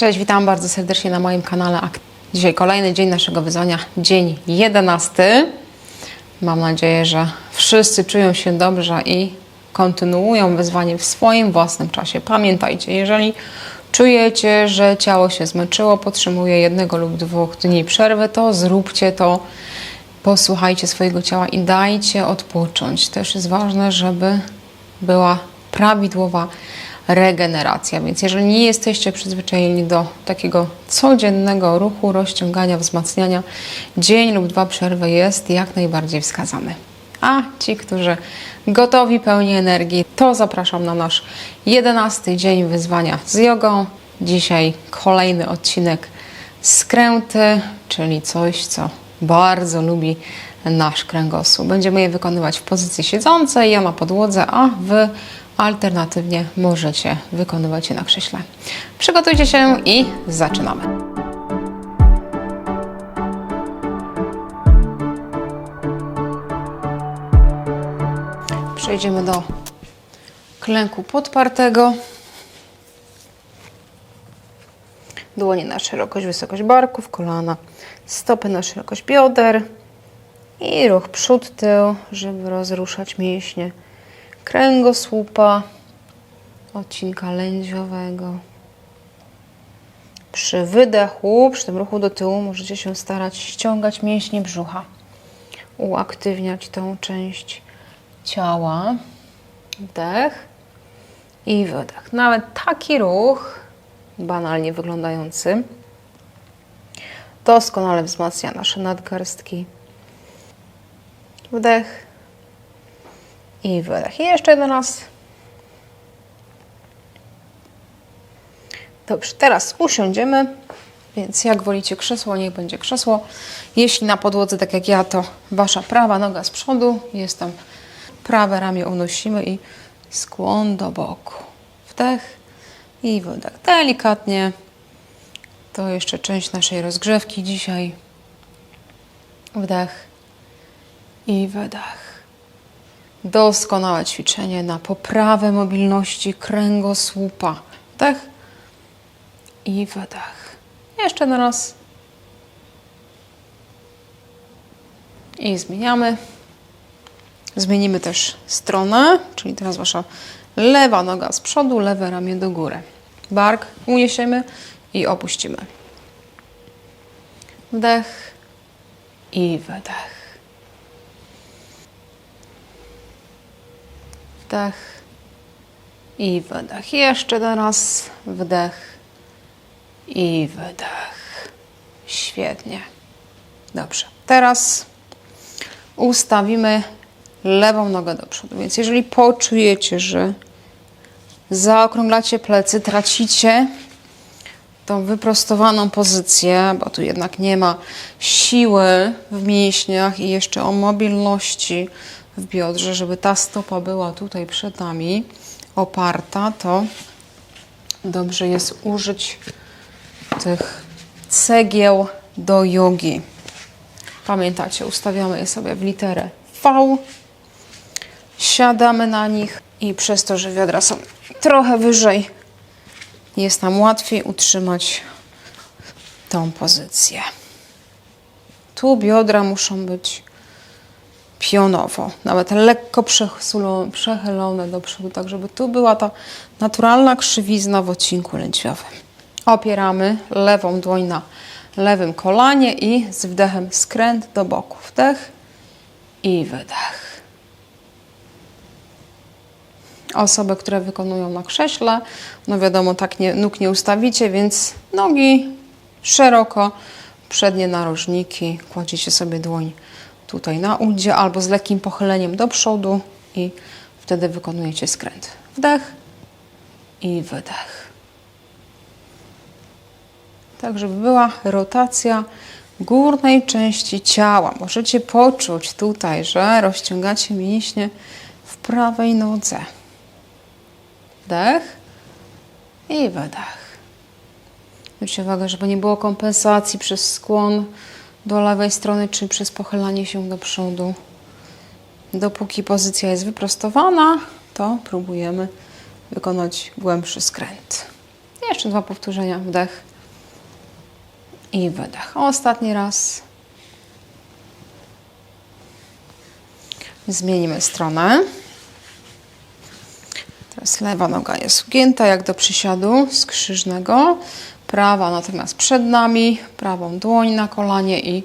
Cześć, witam bardzo serdecznie na moim kanale. Dzisiaj kolejny dzień naszego wyzwania, dzień 11. Mam nadzieję, że wszyscy czują się dobrze i kontynuują wyzwanie w swoim własnym czasie. Pamiętajcie, jeżeli czujecie, że ciało się zmęczyło, potrzebuje jednego lub dwóch dni przerwy, to zróbcie to. Posłuchajcie swojego ciała i dajcie odpocząć. Też jest ważne, żeby była prawidłowa regeneracja. Więc jeżeli nie jesteście przyzwyczajeni do takiego codziennego ruchu, rozciągania, wzmacniania, dzień lub dwa przerwy jest jak najbardziej wskazany. A ci, którzy gotowi, pełni energii, to zapraszam na nasz 11 dzień wyzwania z jogą. Dzisiaj kolejny odcinek skręty, czyli coś, co bardzo lubi nasz kręgosłup. Będziemy je wykonywać w pozycji siedzącej, ja na podłodze, a Wy alternatywnie możecie wykonywać je na krześle. Przygotujcie się i zaczynamy. Przejdziemy do klęku podpartego. Dłonie na szerokość, wysokość barków, kolana, stopy na szerokość bioder i ruch przód, tył, żeby rozruszać mięśnie kręgosłupa, odcinka lędźwiowego. Przy wydechu, przy tym ruchu do tyłu możecie się starać ściągać mięśnie brzucha, uaktywniać tą część ciała. Wdech i wydech. Nawet taki ruch, banalnie wyglądający, doskonale wzmacnia nasze nadgarstki. Wdech i wydech. I jeszcze jeden raz. Dobrze, teraz usiądziemy, więc jak wolicie krzesło, niech będzie krzesło. Jeśli na podłodze, tak jak ja, to wasza prawa noga z przodu, jest tam prawe ramię unosimy i skłon do boku. Wdech i wydech. Delikatnie. To jeszcze część naszej rozgrzewki dzisiaj. Wdech i wydech. Doskonałe ćwiczenie na poprawę mobilności kręgosłupa. Wdech i wydech. Jeszcze na raz. I zmieniamy. Zmienimy też stronę, czyli teraz wasza lewa noga z przodu, lewe ramię do góry. Bark uniesiemy i opuścimy. Wdech i wydech. Wdech i wydech. Jeszcze raz wdech i wydech. Świetnie. Dobrze. Teraz ustawimy lewą nogę do przodu. Więc jeżeli poczujecie, że zaokrąglacie plecy, tracicie tą wyprostowaną pozycję, bo tu jednak nie ma siły w mięśniach i jeszcze o mobilności w biodrze, żeby ta stopa była tutaj przed nami oparta, to dobrze jest użyć tych cegieł do jogi. Pamiętacie, ustawiamy je sobie w literę V, siadamy na nich i przez to, że wiadra są trochę wyżej, jest nam łatwiej utrzymać tą pozycję. Tu biodra muszą być pionowo, nawet lekko przechylone do przodu, tak żeby tu była ta naturalna krzywizna w odcinku lędźwiowym. Opieramy lewą dłoń na lewym kolanie i z wdechem skręt do boku. Wdech i wydech. Osoby, które wykonują na krześle, no wiadomo, tak nie, nóg nie ustawicie, więc nogi szeroko, przednie narożniki, kładziecie sobie dłoń tutaj na udzie albo z lekkim pochyleniem do przodu i wtedy wykonujecie skręt. Wdech i wydech. Tak, żeby była rotacja górnej części ciała. Możecie poczuć tutaj, że rozciągacie mięśnie w prawej nodze. Wdech i wydech. Zwróćcie uwagę, żeby nie było kompensacji przez skłon do lewej strony, czy przez pochylanie się do przodu. Dopóki pozycja jest wyprostowana, to próbujemy wykonać głębszy skręt. Jeszcze dwa powtórzenia. Wdech i wydech. Ostatni raz. Zmienimy stronę. Teraz lewa noga jest ugięta jak do przysiadu skrzyżnego. Prawa natomiast przed nami. Prawą dłoń na kolanie i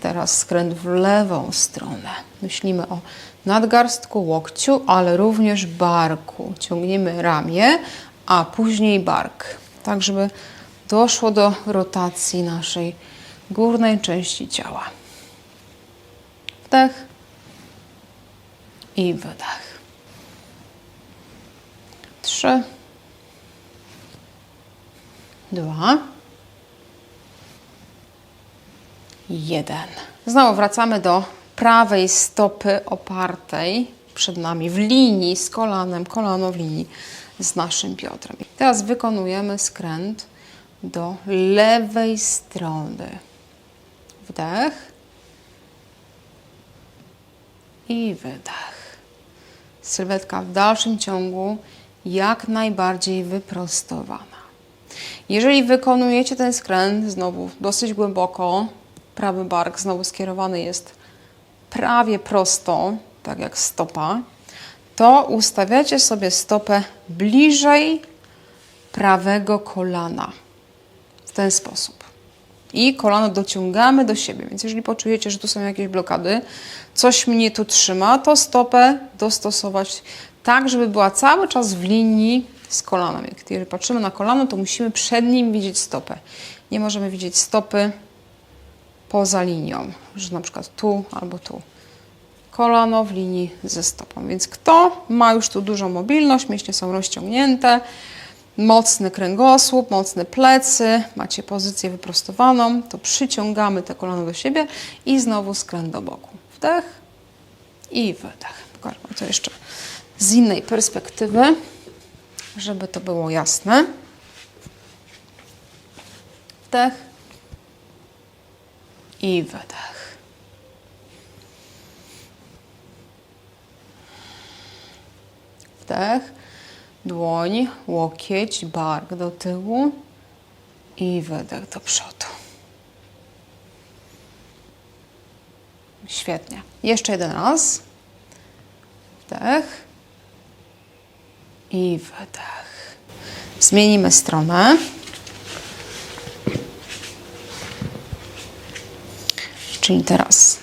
teraz skręt w lewą stronę. Myślimy o nadgarstku, łokciu, ale również barku. Ciągniemy ramię, a później bark. Tak, żeby doszło do rotacji naszej górnej części ciała. Wdech i wydech. Trzy, dwa, jeden. Znowu wracamy do prawej stopy opartej przed nami w linii z kolanem, kolano w linii z naszym biodrem. Teraz wykonujemy skręt do lewej strony. Wdech i wydech. Sylwetka w dalszym ciągu jak najbardziej wyprostowana. Jeżeli wykonujecie ten skręt znowu dosyć głęboko, prawy bark znowu skierowany jest prawie prosto, tak jak stopa, to ustawiacie sobie stopę bliżej prawego kolana. W ten sposób. I kolano dociągamy do siebie. Więc jeżeli poczujecie, że tu są jakieś blokady, coś mnie tu trzyma, to stopę dostosować tak, żeby była cały czas w linii z kolanem. Jeżeli patrzymy na kolano, to musimy przed nim widzieć stopę. Nie możemy widzieć stopy poza linią, że na przykład tu albo tu. Kolano w linii ze stopą. Więc kto ma już tu dużą mobilność, mięśnie są rozciągnięte, mocny kręgosłup, mocne plecy, macie pozycję wyprostowaną, to przyciągamy te kolano do siebie i znowu skręt do boku. Wdech i wydech. Pokażę to jeszcze z innej perspektywy, żeby to było jasne. Wdech i wydech. Wdech, dłoń, łokieć, bark do tyłu i wydech do przodu. Świetnie. Jeszcze jeden raz. Wdech i wydech. Zmienimy stronę. Czyli teraz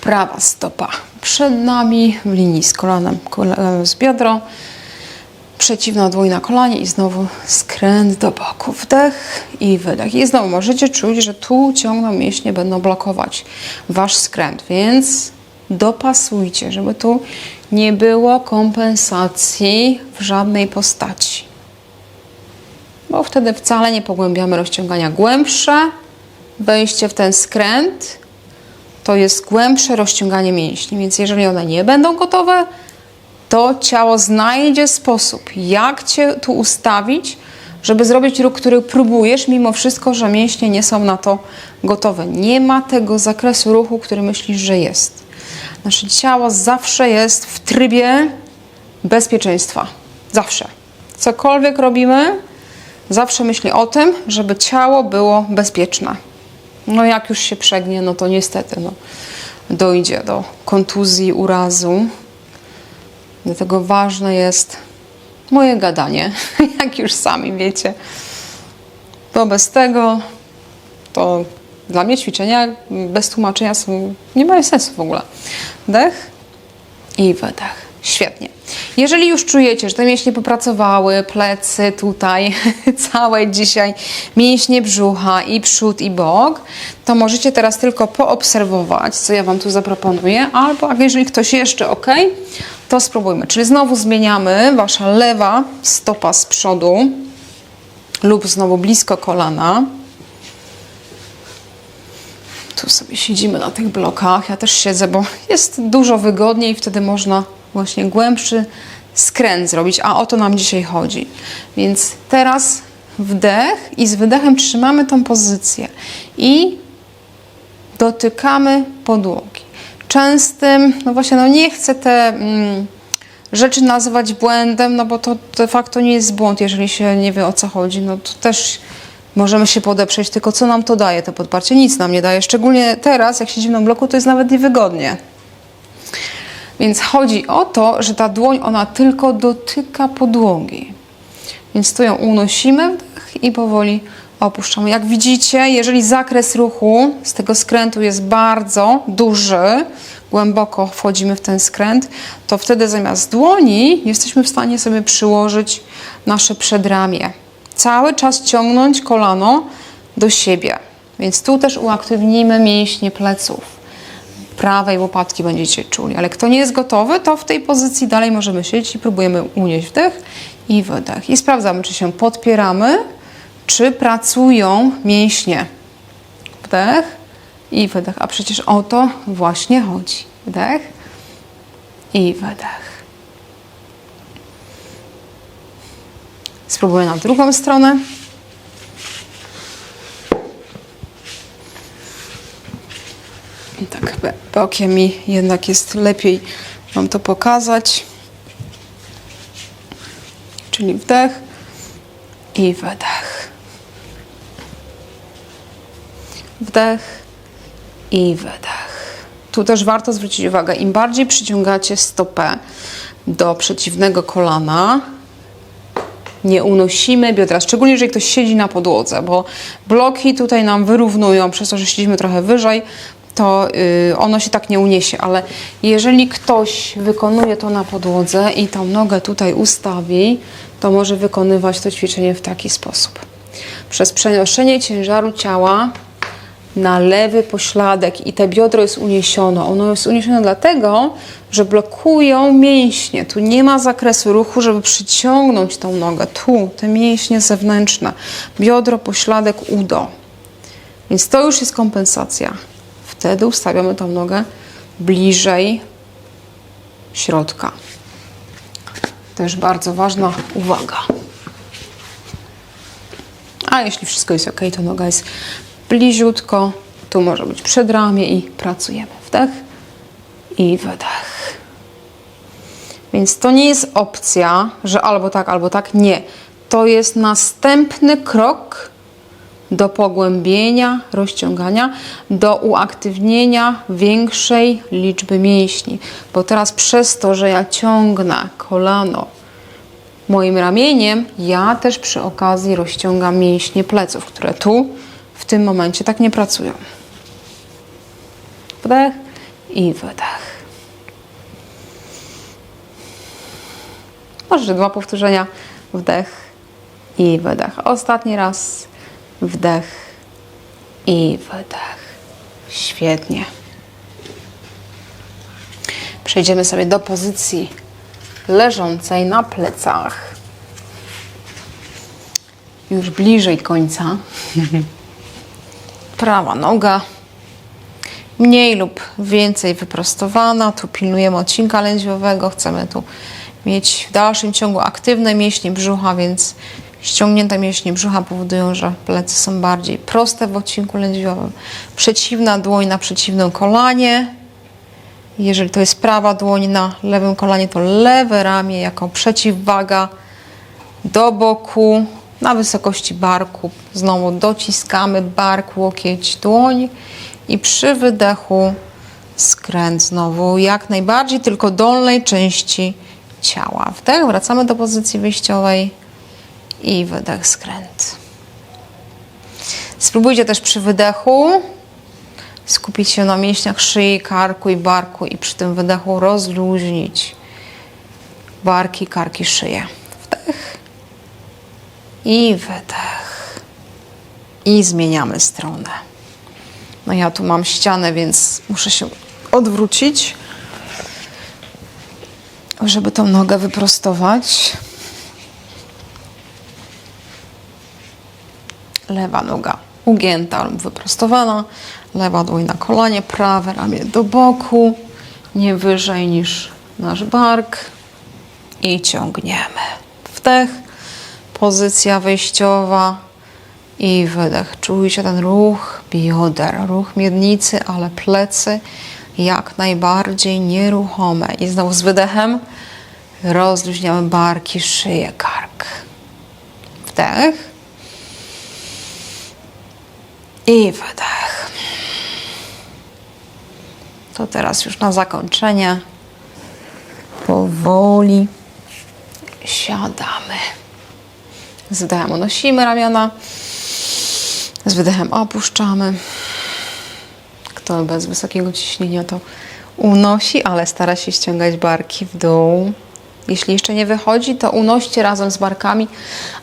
prawa stopa przed nami w linii z kolanem, kolanem z biodro. Przeciwna dłoń na kolanie i znowu skręt do boku. Wdech i wydech. I znowu możecie czuć, że tu ciągną mięśnie, będą blokować wasz skręt, więc dopasujcie, żeby tu nie było kompensacji w żadnej postaci. Bo wtedy wcale nie pogłębiamy rozciągania. Głębsze wejście w ten skręt to jest głębsze rozciąganie mięśni, więc jeżeli one nie będą gotowe, to ciało znajdzie sposób, jak Cię tu ustawić, żeby zrobić ruch, który próbujesz, mimo wszystko, że mięśnie nie są na to gotowe. Nie ma tego zakresu ruchu, który myślisz, że jest. Nasze ciało zawsze jest w trybie bezpieczeństwa. Zawsze. Cokolwiek robimy, zawsze myśli o tym, żeby ciało było bezpieczne. No jak już się przegnie, no to niestety no, dojdzie do kontuzji, urazu. Dlatego ważne jest moje gadanie, jak już sami wiecie. Bo bez tego to dla mnie ćwiczenia bez tłumaczenia są, nie mają sensu w ogóle. Dech i wydech. Świetnie. Jeżeli już czujecie, że te mięśnie popracowały, plecy tutaj, całe dzisiaj, mięśnie brzucha i przód i bok, to możecie teraz tylko poobserwować, co ja Wam tu zaproponuję, albo jeżeli ktoś jeszcze ok, to spróbujmy. Czyli znowu zmieniamy Wasza lewa stopa z przodu lub znowu blisko kolana. Tu sobie siedzimy na tych blokach. Ja też siedzę, bo jest dużo wygodniej, wtedy można właśnie głębszy skręt zrobić, a o to nam dzisiaj chodzi. Więc teraz wdech i z wydechem trzymamy tą pozycję i dotykamy podłogi. Częstym, no właśnie, no nie chcę te, mm, rzeczy nazywać błędem, no bo to de facto nie jest błąd, jeżeli się nie wie o co chodzi, no to też możemy się podeprzeć, tylko co nam to daje, to podparcie? Nic nam nie daje, szczególnie teraz, jak siedzimy na bloku, to jest nawet niewygodnie. Więc chodzi o to, że ta dłoń, ona tylko dotyka podłogi. Więc tu ją unosimy wdech i powoli opuszczamy. Jak widzicie, jeżeli zakres ruchu z tego skrętu jest bardzo duży, głęboko wchodzimy w ten skręt, to wtedy zamiast dłoni jesteśmy w stanie sobie przyłożyć nasze przedramię. Cały czas ciągnąć kolano do siebie. Więc tu też uaktywnimy mięśnie pleców prawej łopatki będziecie czuli. Ale kto nie jest gotowy, to w tej pozycji dalej możemy siedzieć i próbujemy unieść wdech i wydech. I sprawdzamy, czy się podpieramy, czy pracują mięśnie. Wdech i wydech. A przecież o to właśnie chodzi. Wdech i wydech. Spróbuję na drugą stronę. I tak bokiem mi jednak jest lepiej Wam to pokazać. Czyli wdech i wydech. Wdech i wydech. Tu też warto zwrócić uwagę, im bardziej przyciągacie stopę do przeciwnego kolana, nie unosimy biodra, szczególnie jeżeli ktoś siedzi na podłodze, bo bloki tutaj nam wyrównują, przez to, że siedzimy trochę wyżej, to y, ono się tak nie uniesie, ale jeżeli ktoś wykonuje to na podłodze i tą nogę tutaj ustawi, to może wykonywać to ćwiczenie w taki sposób. Przez przenoszenie ciężaru ciała na lewy pośladek i te biodro jest uniesione. Ono jest uniesione dlatego, że blokują mięśnie. Tu nie ma zakresu ruchu, żeby przyciągnąć tą nogę. Tu te mięśnie zewnętrzne. Biodro, pośladek, udo. Więc to już jest kompensacja. Wtedy ustawiamy tą nogę bliżej środka. Też bardzo ważna uwaga. A jeśli wszystko jest ok, to noga jest bliziutko. Tu może być przedramię i pracujemy. Wdech i wydech. Więc to nie jest opcja, że albo tak, albo tak. Nie. To jest następny krok do pogłębienia, rozciągania, do uaktywnienia większej liczby mięśni. Bo teraz przez to, że ja ciągnę kolano moim ramieniem, ja też przy okazji rozciągam mięśnie pleców, które tu tym momencie tak nie pracują. Wdech i wydech. Może dwa powtórzenia. Wdech i wydech. Ostatni raz. Wdech i wydech. Świetnie. Przejdziemy sobie do pozycji leżącej na plecach. Już bliżej końca. Prawa noga mniej lub więcej wyprostowana. Tu pilnujemy odcinka lędźwiowego. Chcemy tu mieć w dalszym ciągu aktywne mięśnie brzucha, więc ściągnięte mięśnie brzucha powodują, że plecy są bardziej proste w odcinku lędźwiowym. Przeciwna dłoń na przeciwnym kolanie. Jeżeli to jest prawa dłoń na lewym kolanie, to lewe ramię jako przeciwwaga do boku, na wysokości barku. Znowu dociskamy bark, łokieć, dłoń i przy wydechu skręt znowu jak najbardziej tylko dolnej części ciała. Wdech, wracamy do pozycji wyjściowej i wydech, skręt. Spróbujcie też przy wydechu skupić się na mięśniach szyi, karku i barku i przy tym wydechu rozluźnić barki, karki, szyję. Wdech i wydech. I zmieniamy stronę. No ja tu mam ścianę, więc muszę się odwrócić, żeby tą nogę wyprostować. Lewa noga ugięta lub wyprostowana, lewa dłoń na kolanie, prawe ramię do boku, nie wyżej niż nasz bark i ciągniemy. Wdech, pozycja wyjściowa i wydech. Czujcie ten ruch bioder, ruch miednicy, ale plecy jak najbardziej nieruchome. I znowu z wydechem Rozluźniamy barki, szyję, kark. Wdech. I wydech. To teraz już na zakończenie. Powoli siadamy. Z wdechem unosimy ramiona. Z wydechem opuszczamy. Kto bez wysokiego ciśnienia to unosi, ale stara się ściągać barki w dół. Jeśli jeszcze nie wychodzi, to unoście razem z barkami,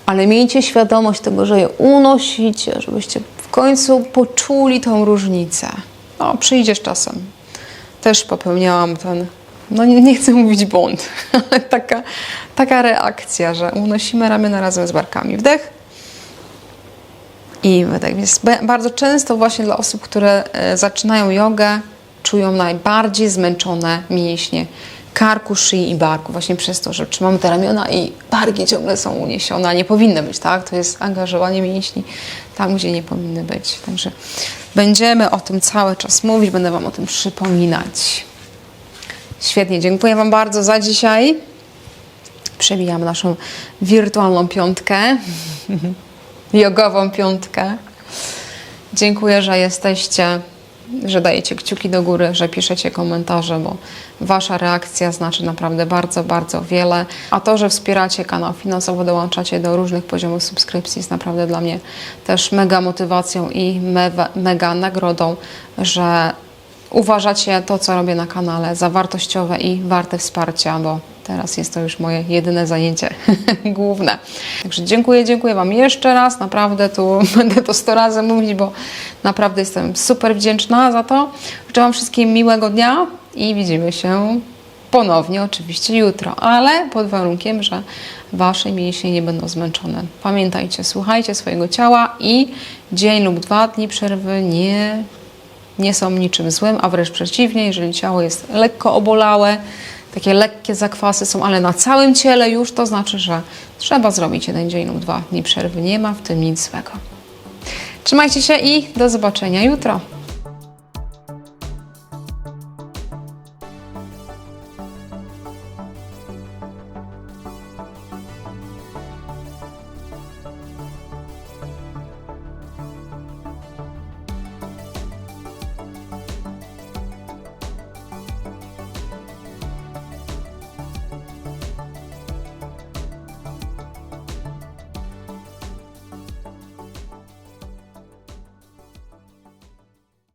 ale miejcie świadomość tego, że je unosicie, żebyście w końcu poczuli tą różnicę. No, przyjdzie z czasem. Też popełniałam ten, no nie, nie chcę mówić błąd, ale taka, taka reakcja, że unosimy ramiona razem z barkami. Wdech i wydech. Więc bardzo często właśnie dla osób, które e, zaczynają jogę, czują najbardziej zmęczone mięśnie karku, szyi i barku. Właśnie przez to, że trzymamy te ramiona i barki ciągle są uniesione, a nie powinny być, tak? To jest angażowanie mięśni tam, gdzie nie powinny być. Także będziemy o tym cały czas mówić, będę Wam o tym przypominać. Świetnie, dziękuję Wam bardzo za dzisiaj. Przebijamy naszą wirtualną piątkę, jogową piątkę. Dziękuję, że jesteście, że dajecie kciuki do góry, że piszecie komentarze, bo Wasza reakcja znaczy naprawdę bardzo, bardzo wiele. A to, że wspieracie kanał finansowo, dołączacie do różnych poziomów subskrypcji, jest naprawdę dla mnie też mega motywacją i mega, mega nagrodą, że uważacie to, co robię na kanale za wartościowe i warte wsparcia, bo teraz jest to już moje jedyne zajęcie główne. Także dziękuję, dziękuję Wam jeszcze raz. Naprawdę tu będę to 100 razy mówić, bo naprawdę jestem super wdzięczna za to. Życzę Wam wszystkim miłego dnia i widzimy się ponownie oczywiście jutro, ale pod warunkiem, że Wasze mięśnie nie będą zmęczone. Pamiętajcie, słuchajcie swojego ciała i dzień lub dwa dni przerwy nie nie są niczym złym, a wręcz przeciwnie, jeżeli ciało jest lekko obolałe, takie lekkie zakwasy są, ale na całym ciele już, to znaczy, że trzeba zrobić jeden dzień lub dwa dni przerwy. Nie ma w tym nic złego. Trzymajcie się i do zobaczenia jutro.